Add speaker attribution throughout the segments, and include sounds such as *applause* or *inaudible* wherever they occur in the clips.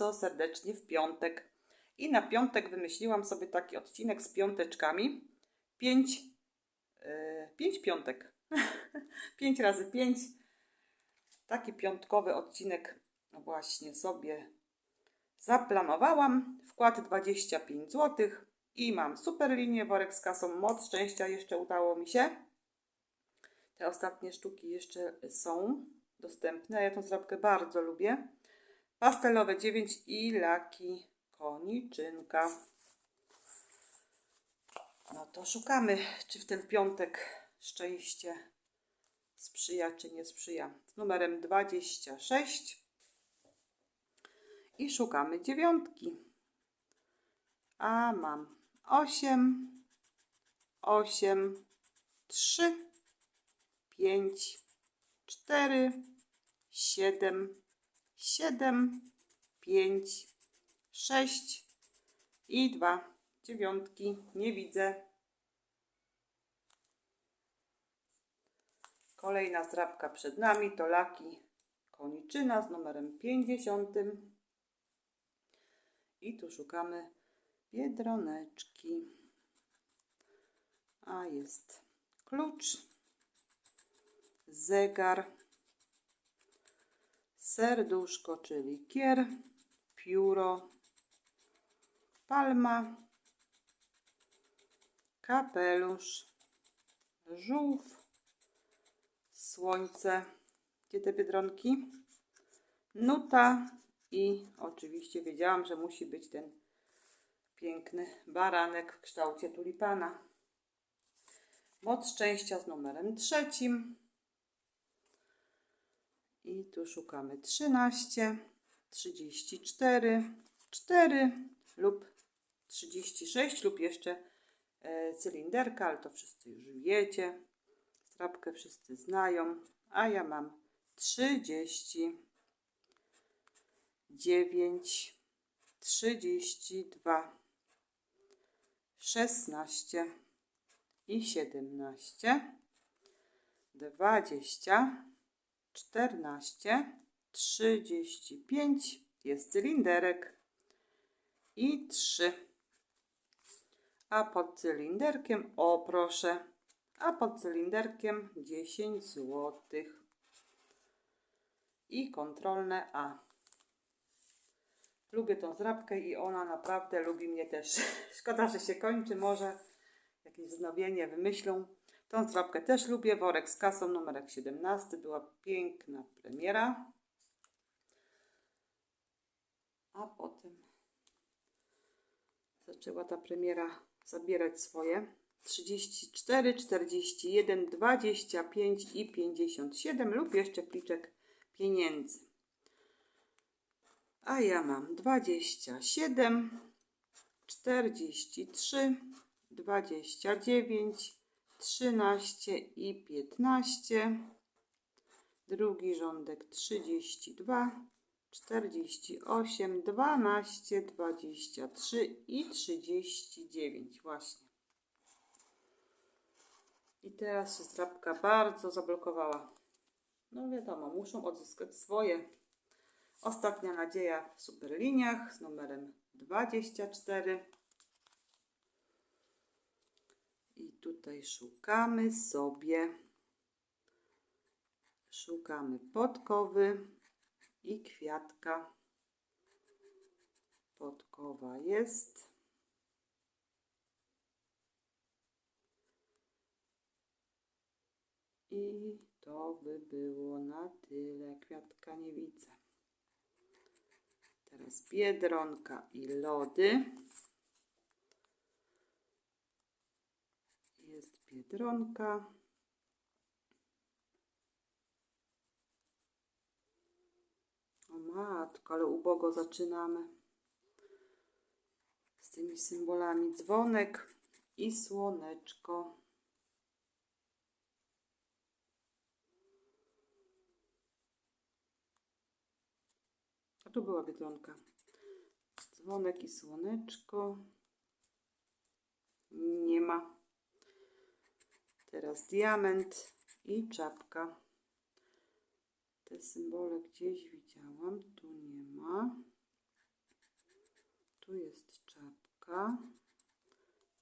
Speaker 1: bardzo serdecznie w piątek. I na piątek wymyśliłam sobie taki odcinek z piąteczkami. Pięć, yy, pięć piątek. *laughs* pięć razy pięć. Taki piątkowy odcinek właśnie sobie zaplanowałam. Wkład 25 zł i mam super linię, worek z kasą moc szczęścia jeszcze udało mi się. Te ostatnie sztuki jeszcze są dostępne. Ja tą zrabkę bardzo lubię. Pastelowe 9 i laki koniczynka. No to szukamy, czy w ten piątek szczęście sprzyja, czy nie sprzyja. Z numerem 26. I szukamy dziewiątki. A mam 8, 8, 3, 5, 4, 7, 7, 5, 6 i 2. Dziewiątki nie widzę. Kolejna zdrabka przed nami to laki koniczyna z numerem 50. I tu szukamy biedroneczki. A jest klucz, zegar, serduszko, czyli kier, pióro, palma, kapelusz, żółw, słońce. Gdzie te biedronki? Nuta i oczywiście wiedziałam, że musi być ten piękny baranek w kształcie tulipana. Moc szczęścia z numerem trzecim. I tu szukamy 13, 34, 4 lub 36 lub jeszcze e, cylinderka, ale to wszyscy już wiecie. Strapkę wszyscy znają, a ja mam 30, 9, 32, 16 i 17, 20, 14, 35 jest cylinderek i 3. A pod cylinderkiem, o proszę, a pod cylinderkiem 10 zł. I kontrolne A. Lubię tą zrabkę i ona naprawdę lubi mnie też. *laughs* Szkoda, że się kończy, może jakieś wznowienie wymyślą. Tą zrabkę też lubię. Worek z kasą numerek 17. Była piękna premiera. A potem zaczęła ta premiera zabierać swoje. 34, 41, 25 i 57 lub jeszcze pliczek pieniędzy. A ja mam 27, 43, 29, 13 i 15. Drugi rządek 32, 48, 12, 23 i 39. Właśnie. I teraz się strapka bardzo zablokowała. No wiadomo, muszą odzyskać swoje. Ostatnia nadzieja w superliniach z numerem 24. I tutaj szukamy sobie. Szukamy podkowy i kwiatka. Podkowa jest. I to by było na tyle. Kwiatka nie widzę. Teraz biedronka i lody. Jest biedronka. O matko, ale ubogo zaczynamy. Z tymi symbolami dzwonek i słoneczko. A tu była biedronka. Dzwonek i słoneczko. Nie ma. Teraz diament i czapka. Te symbole gdzieś widziałam. Tu nie ma. Tu jest czapka,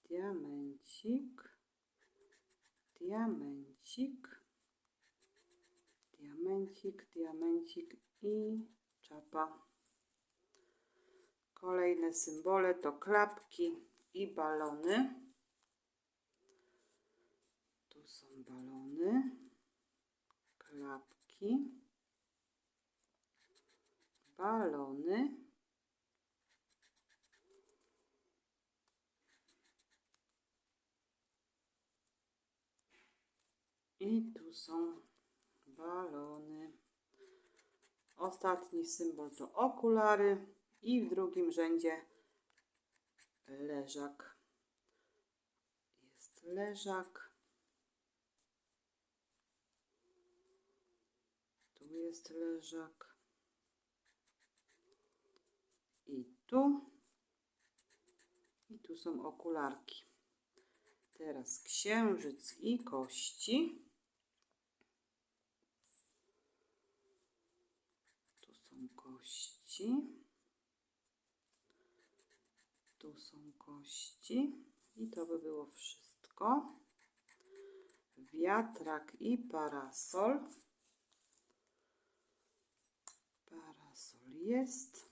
Speaker 1: diamencik, diamencik, diamencik, diamencik i czapa. Kolejne symbole to klapki i balony. Są balony, klapki, balony. I tu są balony. Ostatni symbol to okulary i w drugim rzędzie leżak. Jest leżak. Jest leżak. I tu. I tu są okularki. Teraz księżyc i kości. Tu są kości. Tu są kości. I to by było wszystko. Wiatrak i parasol. Parasol jest.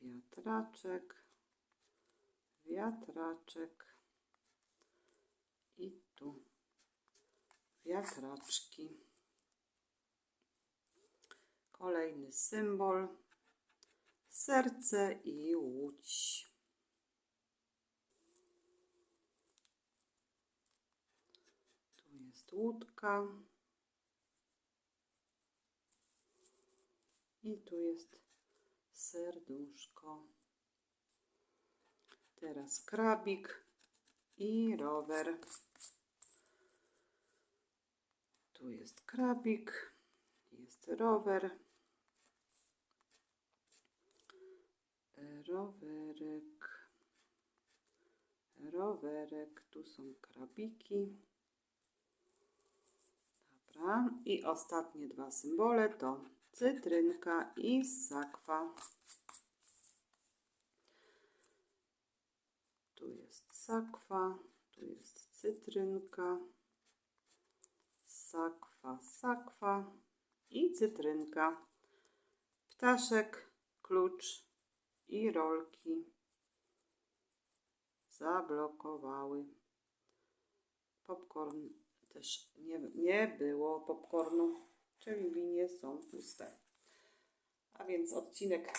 Speaker 1: Wiatraczek. Wiatraczek. I tu wiatraczki. Kolejny symbol. Serce i łódź. Tu jest łódka. I tu jest serduszko. Teraz krabik i rower. Tu jest krabik, jest rower. Rowerek. Rowerek. Tu są krabiki. Dobra. I ostatnie dwa symbole to cytrynka i sakwa. Tu jest sakwa, tu jest cytrynka, sakwa, sakwa i cytrynka. Ptaszek, klucz i rolki zablokowały. Popcorn też nie, nie było popcornu, czyli linie są puste. A więc odcinek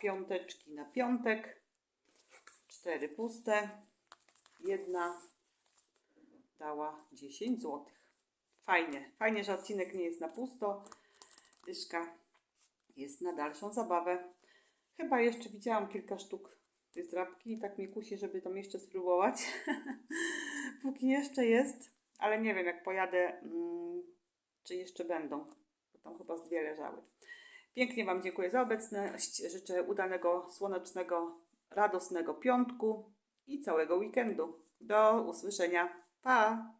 Speaker 1: piąteczki na piątek. Cztery puste. Jedna dała 10 zł. Fajnie. Fajnie, że odcinek nie jest na pusto. Dyszka jest na dalszą zabawę. Chyba jeszcze widziałam kilka sztuk tej zdrabki i tak mnie kusi, żeby tam jeszcze spróbować. *laughs* Póki jeszcze jest, ale nie wiem jak pojadę, mm, czy jeszcze będą, bo tam chyba z dwie leżały. Pięknie Wam dziękuję za obecność. Życzę udanego, słonecznego, radosnego piątku i całego weekendu. Do usłyszenia. Pa!